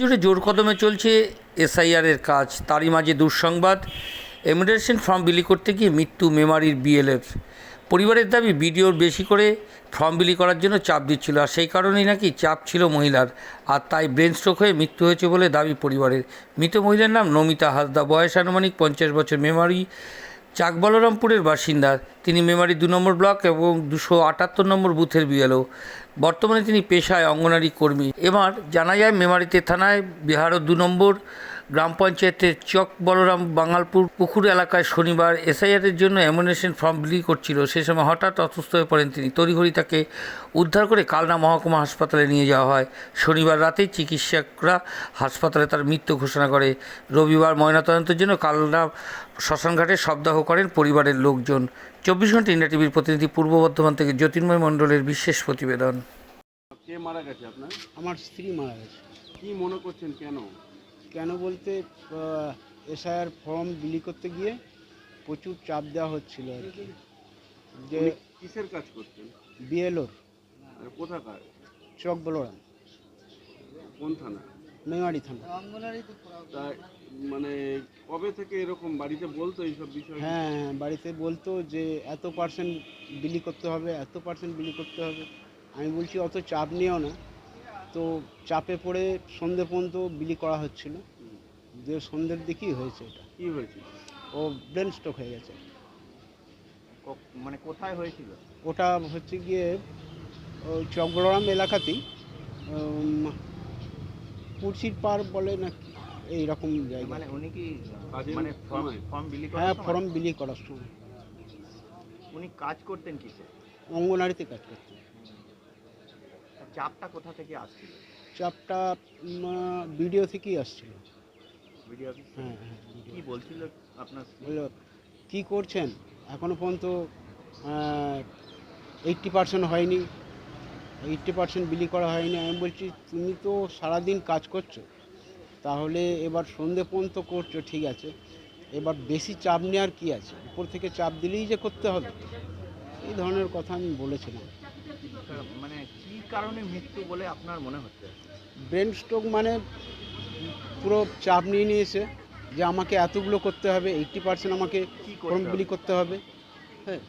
জুড়ে জোর কদমে চলছে এসআইআরের কাজ। তারই মাঝে দুঃসংবাদ এমিগ্রেশন ফর্ম বিলি করতে গিয়ে মৃত্যু মেমারির বিএলএফ। পরিবারের দাবি, বিডিওর বেশি করে ফর্ম বিলি করার জন্য চাপ দিচ্ছিল আর সেই কারণেই নাকি চাপ ছিল মহিলার। আর তাই ব্রেন স্ট্রোক হয়ে মৃত্যু হয়েছে বলে দাবি পরিবারের। মৃত মহিলার নাম নমিতা হাসদা বয়স আনুমানিক পঞ্চাশ বছর। মেমারি চাক বলরামপুরের বাসিন্দা। তিনি মেমারি দু নম্বর ব্লক এবং দুশো আটাত্তর নম্বর বুথের বিএলও। বর্তমানে তিনি পেশায় অঙ্গনারী কর্মী। এবার জানা যায় মেমারিতে থানায় বিহার দু নম্বর, গ্রাম পঞ্চায়েতের চক বলরাম বাঙালপুর পুকুর এলাকায় শনিবার এসআইআরের জন্য অ্যামুনেশন ফর্ম বিলি করছিল। সে সময় হঠাৎ অসুস্থ হয়ে পড়েন তিনি। তড়িঘড়ি তাকে উদ্ধার করে কালনা মহকুমা হাসপাতালে নিয়ে যাওয়া হয়। শনিবার রাতেই চিকিৎসকরা হাসপাতালে তার মৃত্যু ঘোষণা করে। রবিবার ময়নাতদন্তের জন্য কালনা শ্মশানঘাটে শবদাহ করেন পরিবারের লোকজন। চব্বিশ ঘণ্টা ইন্ডিয়া টিভির প্রতিনিধি পূর্ব বর্ধমান থেকে জ্যোতির্ময় মণ্ডলের বিশেষ প্রতিবেদন। কে মারা গেছে আপনার? আমার স্ত্রী মারা গেছে। কি মনে করছেন কেন? কেন বলতে এসআইআর ফর্ম বিলি করতে গিয়ে প্রচুর চাপ দেওয়া হচ্ছিল আর কি। যে কিসের কাজ করছেন বিএলওর। আর কোথাকার? চক বলরাম কোন থানা? মেমারি থানা। তা মানে কবে থেকে এরকম বাড়িতে বলতো এইসব বিষয়? হ্যাঁ হ্যাঁ, বাড়িতে বলতো যে এত পার্সেন্ট বিলি করতে হবে এত পার্সেন্ট বিলি করতে হবে। আমি বলছি অত চাপ নিও না। তো চাপে পড়ে সন্ধে পর্যন্ত বিলি করা হচ্ছিল। যে সন্ধ্যের দিকেই হয়েছে এটা। কি হয়েছে? ও ব্রেন স্ট্রোক হয়ে গেছে। মানে কোথায় হয়েছিল? ওটা হচ্ছে গিয়ে ওই চকগড়াম এলাকাতেই উম, পুরসির পার বলে না কি? এইরকম জায়গা। মানে উনি কি মানে ফর্ম ফর্ম বিলি হ্যাঁ করার সময়? ফর্ম বিলি করার সময়। উনি কাজ করতেন কিসে অঙ্গনারীতে কাজ করতে চাপটা কোথা থেকে আসছিল? চাপটা ভিডিও থেকেই আসছিল। ভিডিও হ্যাঁ হ্যাঁ কি বলছিল আপনার বলল কী করছেন? এখনও পর্যন্ত এইট্টি পার্সেন্ট হয়নি। এইট্টি পার্সেন্ট বিলি করা হয়নি। আমি বলছি তুমি তো সারাদিন কাজ করছ। তাহলে এবার সন্ধে পর্যন্ত করছ ঠিক আছে। এবার বেশি চাপ নেওয়ার কি আছে? উপর থেকে চাপ দিলেই যে করতে হবে। এই ধরনের কথা আমি বলেছিলাম। মানে কি কারণে মৃত্যু বলে আপনার মনে হচ্ছে? ব্রেন স্ট্রোক মানে পুরো চাপ নিয়ে নিয়েছে যে আমাকে এতগুলো করতে হবে এইটটি পার্সেন্ট আমাকে করতে বিলি হবে? করতে হবে। হ্যাঁ।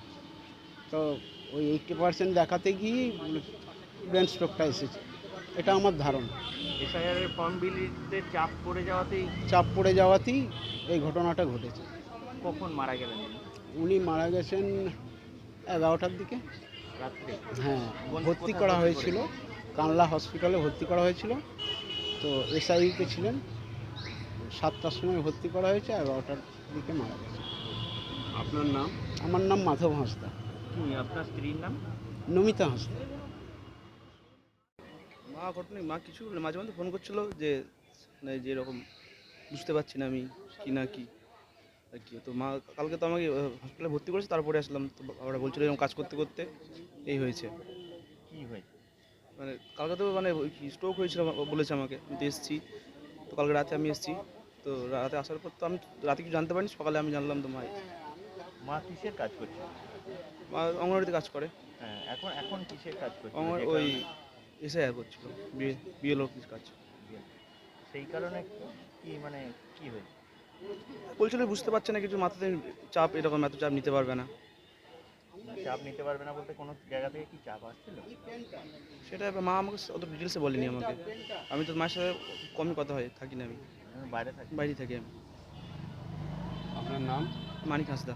তো ওই এইটটি পার্সেন্ট দেখাতে গিয়েই ব্রেন স্ট্রোকটা এসেছে। এটা আমার ধারণা। এসআইআরের ফর্ম বিলিতে চাপ পড়ে যাওয়াতেই চাপ পড়ে যাওয়াতেই এই ঘটনাটা ঘটেছে। কখন মারা গেলেন উনি? মারা গেছেন এগারোটার দিকে। রাত্রে। হ্যাঁ ভর্তি করা হয়েছিল। কানলা হসপিটালে ভর্তি করা হয়েছিল। তো এসআইতে ছিলেন। সাতটার সময় ভর্তি করা হয়েছে এগারোটার দিকে মারা গেছে। আপনার নাম? আমার নাম মাধব হাঁসদা। আপনার স্ত্রীর নাম? নমিতা হাঁসদা। মা ঘটনা মা কিছু মাঝে মাঝে ফোন করছিল যে মানে যে এরকম বুঝতে পারছি না আমি কি না কি। আর কি তো মা কালকে তো আমাকে হসপিটালে ভর্তি করেছে তারপরে আসলাম। তো বাবারা বলছিল এরকম কাজ করতে করতে এই হয়েছে। কি হয়েছে? মানে কালকে তো মানে স্ট্রোক হয়েছিল বলেছে আমাকে। আমি তো এসেছি। তো কালকে রাতে আমি এসেছি। তো রাতে আসার পর তো আমি রাতে কিছু জানতে পারিনি সকালে আমি জানলাম তো মা মা কিসের কাজ করছে? মা অঙ্গনওয়াড়িতে কাজ করে। হ্যাঁ এখন এখন কিসের কাজ করছে? ওই এসে করছিল বিয়ে বিএলও কাজ। সেই কারণে কি মানে কি হয়েছে? বলছিল বুঝতে পারছে না কিছু মাথাতে চাপ এরকম এত চাপ নিতে পারবে না। চাপ নিতে পারবে না বলতে কোনো জায়গা থেকে কি চাপ আসছিল? সেটা এবার মা আমাকে অত ডিটেলসে বলেনি আমাকে। আমি তো মায়ের সাথে কমই কথা হয় থাকি না আমি। আমি বাইরে থাকি। বাইরে থাকি আমি। আপনার নাম? মানিক হাঁসদা।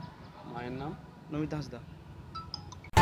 মায়ের নাম? নমিতা হাঁসদা।